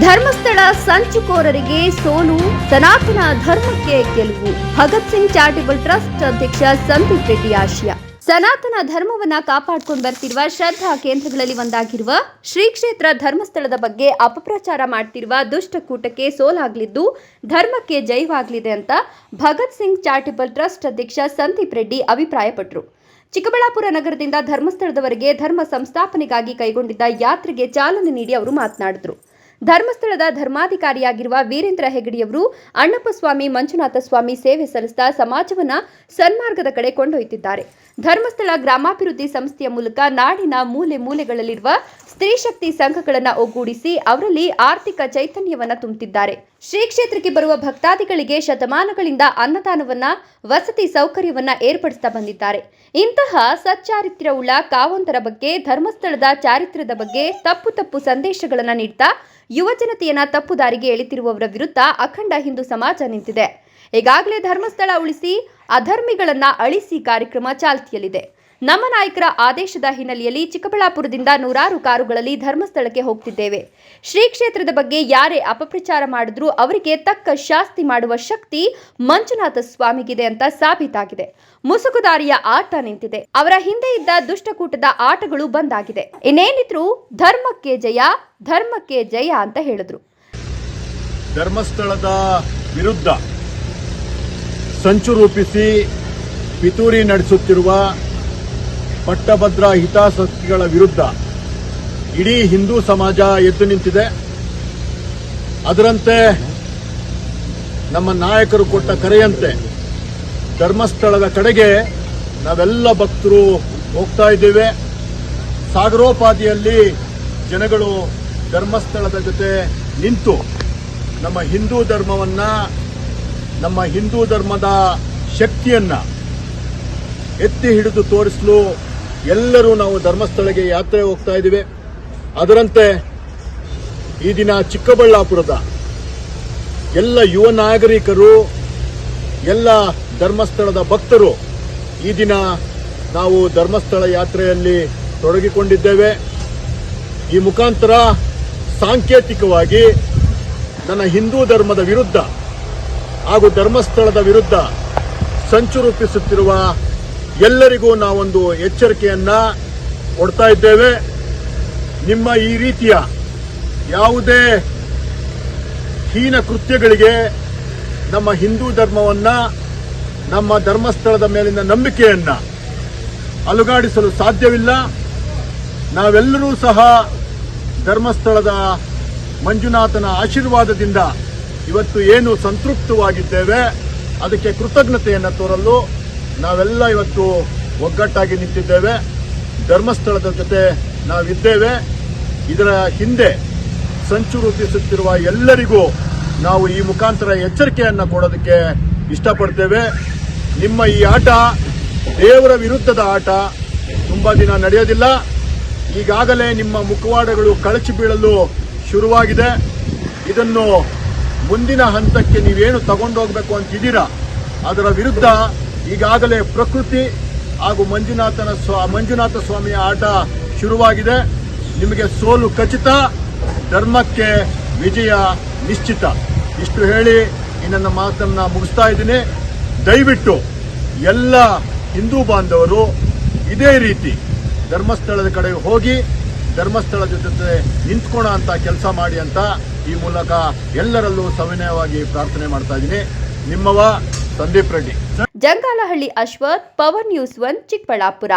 ಧರ್ಮಸ್ಥಳ ಸಂಚುಕೋರರಿಗೆ ಸೋಲು, ಸನಾತನ ಧರ್ಮಕ್ಕೆ ಗೆಲುವು. ಭಗತ್ ಸಿಂಗ್ ಚಾರಿಟಬಲ್ ಟ್ರಸ್ಟ್ ಅಧ್ಯಕ್ಷ ಸಂದೀಪ್ ರೆಡ್ಡಿ ಆಶಯ. ಸನಾತನ ಧರ್ಮವನ್ನ ಕಾಪಾಡ್ಕೊಂಡು ಬರ್ತಿರುವ ಶ್ರದ್ಧಾ ಕೇಂದ್ರಗಳಲ್ಲಿ ಒಂದಾಗಿರುವ ಶ್ರೀ ಕ್ಷೇತ್ರ ಧರ್ಮಸ್ಥಳದ ಬಗ್ಗೆ ಅಪಪ್ರಚಾರ ಮಾಡ್ತಿರುವ ದುಷ್ಟಕೂಟಕ್ಕೆ ಸೋಲಾಗಲಿದ್ದು, ಧರ್ಮಕ್ಕೆ ಜಯವಾಗಲಿದೆ ಅಂತ ಭಗತ್ ಸಿಂಗ್ ಚಾರಿಟಬಲ್ ಟ್ರಸ್ಟ್ ಅಧ್ಯಕ್ಷ ಸಂದೀಪ್ ರೆಡ್ಡಿ ಅಭಿಪ್ರಾಯಪಟ್ಟರು ಚಿಕ್ಕಬಳ್ಳಾಪುರ ನಗರದಿಂದ ಧರ್ಮಸ್ಥಳದವರೆಗೆ ಧರ್ಮ ಸಂಸ್ಥಾಪನೆಗಾಗಿ ಕೈಗೊಂಡಿದ್ದ ಯಾತ್ರೆಗೆ ಚಾಲನೆ ನೀಡಿ ಅವರು ಮಾತನಾಡಿದರು. ಧರ್ಮಸ್ಥಳದ ಧರ್ಮಾಧಿಕಾರಿಯಾಗಿರುವ ವೀರೇಂದ್ರ ಹೆಗಡಿಯವರು ಅಣ್ಣಪ್ಪ ಸ್ವಾಮಿ ಮಂಜುನಾಥ ಸ್ವಾಮಿ ಸೇವೆ ಸಲ್ಲಿಸ್ತಾ ಸಮಾಜವನ್ನ ಸನ್ಮಾರ್ಗದ ಕಡೆ ಕೊಂಡೊಯ್ತಿದ್ದಾರೆ ಧರ್ಮಸ್ಥಳ ಗ್ರಾಮಾಭಿವೃದ್ಧಿ ಸಂಸ್ಥೆಯ ಮೂಲಕ ನಾಡಿನ ಮೂಲೆ ಮೂಲೆಗಳಲ್ಲಿರುವ ಸ್ತ್ರೀ ಶಕ್ತಿ ಸಂಘಗಳನ್ನ ಒಗ್ಗೂಡಿಸಿ ಅವರಲ್ಲಿ ಆರ್ಥಿಕ ಚೈತನ್ಯವನ್ನ ತುಂಬುತ್ತಿದ್ದಾರೆ. ಶ್ರೀ ಕ್ಷೇತ್ರಕ್ಕೆ ಬರುವ ಭಕ್ತಾದಿಗಳಿಗೆ ಶತಮಾನಗಳಿಂದ ಅನ್ನದಾನವನ್ನ, ವಸತಿ ಸೌಕರ್ಯವನ್ನ ಏರ್ಪಡಿಸ್ತಾ ಬಂದಿದ್ದಾರೆ. ಇಂತಹ ಸಚ್ಚಾರಿತ್ರ್ಯವುಳ್ಳ ಕಾವಂತರ ಬಗ್ಗೆ ಧರ್ಮಸ್ಥಳದ ಚಾರಿತ್ರ್ಯದ ಬಗ್ಗೆ ತಪ್ಪು ತಪ್ಪು ಸಂದೇಶಗಳನ್ನ ನೀಡ್ತಾ ಯುವ ಜನತೆಯನ್ನ ತಪ್ಪು ದಾರಿಗೆ ಎಳೆತಿರುವವರ ವಿರುದ್ಧ ಅಖಂಡ ಹಿಂದೂ ಸಮಾಜ ನಿಂತಿದೆ. ಈಗಾಗಲೇ ಧರ್ಮಸ್ಥಳ ಉಳಿಸಿ, ಅಧರ್ಮಿಗಳನ್ನು ಅಳಿಸಿ ಕಾರ್ಯಕ್ರಮ ಚಾಲ್ತಿಯಲ್ಲಿದೆ. ನಮ್ಮ ನಾಯಕರ ಆದೇಶದ ಹಿನ್ನೆಲೆಯಲ್ಲಿ ಚಿಕ್ಕಬಳ್ಳಾಪುರದಿಂದ ನೂರಾರು ಕಾರುಗಳಲ್ಲಿ ಧರ್ಮಸ್ಥಳಕ್ಕೆ ಹೋಗ್ತಿದ್ದೇವೆ. ಶ್ರೀ ಕ್ಷೇತ್ರದ ಬಗ್ಗೆ ಯಾರೇ ಅಪಪ್ರಚಾರ ಮಾಡಿದ್ರೂ ಅವರಿಗೆ ತಕ್ಕ ಶಾಸ್ತಿ ಮಾಡುವ ಶಕ್ತಿ ಮಂಜುನಾಥ ಸ್ವಾಮಿಗಿದೆ ಅಂತ ಸಾಬೀತಾಗಿದೆ. ಮುಸುಕುದಾರಿಯ ಆಟ ನಿಂತಿದೆ. ಅವರ ಹಿಂದೆ ಇದ್ದ ದುಷ್ಟಕೂಟದ ಆಟಗಳು ಬಂದಾಗಿದೆ. ಇನ್ನೇನಿದ್ರು ಧರ್ಮಕ್ಕೆ ಜಯ ಧರ್ಮಕ್ಕೆ ಜಯ ಅಂತ ಹೇಳಿದ್ರು. ಧರ್ಮಸ್ಥಳದ ವಿರುದ್ಧ ಸಂಚು ರೂಪಿಸಿ ಪಿತೂರಿ ನಡೆಸುತ್ತಿರುವ ಪಟ್ಟಭದ್ರ ಹಿತಾಸಕ್ತಿಗಳ ವಿರುದ್ಧ ಇಡೀ ಹಿಂದೂ ಸಮಾಜ ಎದ್ದು ನಿಂತಿದೆ. ಅದರಂತೆ ನಮ್ಮ ನಾಯಕರು ಕೊಟ್ಟ ಕರೆಯಂತೆ ಧರ್ಮಸ್ಥಳದ ಕಡೆಗೆ ನಾವೆಲ್ಲ ಭಕ್ತರು ಹೋಗ್ತಾ ಇದ್ದೇವೆ. ಸಾಗರೋಪಾದಿಯಲ್ಲಿ ಜನಗಳು ಧರ್ಮಸ್ಥಳದ ಜೊತೆ ನಿಂತು ನಮ್ಮ ಹಿಂದೂ ಧರ್ಮವನ್ನ, ನಮ್ಮ ಹಿಂದೂ ಧರ್ಮದ ಶಕ್ತಿಯನ್ನ ಎತ್ತಿ ಹಿಡಿದು ತೋರಿಸಲು ಎಲ್ಲರೂ ನಾವು ಧರ್ಮಸ್ಥಳಕ್ಕೆ ಯಾತ್ರೆ ಹೋಗ್ತಾ ಇದ್ದೀವಿ. ಅದರಂತೆ ಈ ದಿನ ಚಿಕ್ಕಬಳ್ಳಾಪುರದ ಎಲ್ಲ ಯುವ ನಾಗರಿಕರು, ಎಲ್ಲ ಧರ್ಮಸ್ಥಳದ ಭಕ್ತರು ಈ ದಿನ ನಾವು ಧರ್ಮಸ್ಥಳ ಯಾತ್ರೆಯಲ್ಲಿ ತೊಡಗಿಕೊಂಡಿದ್ದೇವೆ. ಈ ಮುಖಾಂತರ ಸಾಂಕೇತಿಕವಾಗಿ ನನ್ನ ಹಿಂದೂ ಧರ್ಮದ ವಿರುದ್ಧ ಹಾಗೂ ಧರ್ಮಸ್ಥಳದ ವಿರುದ್ಧ ಸಂಚು ರೂಪಿಸುತ್ತಿರುವ ಎಲ್ಲರಿಗೂ ನಾವೊಂದು ಎಚ್ಚರಿಕೆಯನ್ನ ಕೊಡ್ತಾ ಇದ್ದೇವೆ. ನಿಮ್ಮ ಈ ರೀತಿಯ ಯಾವುದೇ ಹೀನ ಕೃತ್ಯಗಳಿಗೆ ನಮ್ಮ ಹಿಂದೂ ಧರ್ಮವನ್ನ, ನಮ್ಮ ಧರ್ಮಸ್ಥಳದ ಮೇಲಿನ ನಂಬಿಕೆಯನ್ನ ಅಲುಗಾಡಿಸಲು ಸಾಧ್ಯವಿಲ್ಲ. ನಾವೆಲ್ಲರೂ ಸಹ ಧರ್ಮಸ್ಥಳದ ಮಂಜುನಾಥನ ಆಶೀರ್ವಾದದಿಂದ ಇವತ್ತು ಏನು ಸಂತೃಪ್ತವಾಗಿದ್ದೇವೆ, ಅದಕ್ಕೆ ಕೃತಜ್ಞತೆಯನ್ನು ತೋರಲು ನಾವೆಲ್ಲ ಇವತ್ತು ಒಗ್ಗಟ್ಟಾಗಿ ನಿಂತಿದ್ದೇವೆ. ಧರ್ಮಸ್ಥಳದ ಜೊತೆ ನಾವಿದ್ದೇವೆ. ಇದರ ಹಿಂದೆ ಸಂಚು ರೂಪಿಸುತ್ತಿರುವ ಎಲ್ಲರಿಗೂ ನಾವು ಈ ಮುಖಾಂತರ ಎಚ್ಚರಿಕೆಯನ್ನು ಕೊಡೋದಕ್ಕೆ ಇಷ್ಟಪಡ್ತೇವೆ. ನಿಮ್ಮ ಈ ಆಟ, ದೇವರ ವಿರುದ್ಧದ ಆಟ ತುಂಬಾ ದಿನ ನಡೆಯೋದಿಲ್ಲ. ಈಗಾಗಲೇ ನಿಮ್ಮ ಮುಖವಾಡಗಳು ಕಳಚಿ ಬೀಳಲು ಶುರುವಾಗಿದೆ. ಇದನ್ನು ಮುಂದಿನ ಹಂತಕ್ಕೆ ನೀವೇನು ತಗೊಂಡೋಗ್ಬೇಕು ಅಂತಿದ್ದೀರಾ? ಅದರ ವಿರುದ್ಧ ಈಗಾಗಲೇ ಪ್ರಕೃತಿ ಹಾಗೂ ಮಂಜುನಾಥನ ಸ್ವ, ಮಂಜುನಾಥ ಸ್ವಾಮಿಯ ಆಟ ಶುರುವಾಗಿದೆ. ನಿಮಗೆ ಸೋಲು ಖಚಿತ, ಧರ್ಮಕ್ಕೆ ವಿಜಯ ನಿಶ್ಚಿತ. ಇಷ್ಟು ಹೇಳಿ ಈ ನನ್ನ ಮಾತನ್ನು ಮುಗಿಸ್ತಾ ಇದ್ದೀನಿ. ದಯವಿಟ್ಟು ಎಲ್ಲ ಹಿಂದೂ ಬಾಂಧವರು ಇದೇ ರೀತಿ ಧರ್ಮಸ್ಥಳದ ಕಡೆ ಹೋಗಿ, ಧರ್ಮಸ್ಥಳದ ಜೊತೆ ನಿಂತ್ಕೋಣ ಅಂತ ಕೆಲಸ ಮಾಡಿ ಅಂತ ಈ ಮೂಲಕ ಎಲ್ಲರಲ್ಲೂ ಸವಿನಯವಾಗಿ ಪ್ರಾರ್ಥನೆ ಮಾಡ್ತಾ ಇದ್ದೀನಿ. ನಿಮ್ಮವ Sandeep Reddy. Jangalahalli Ashwath power news one Chikkaballapur.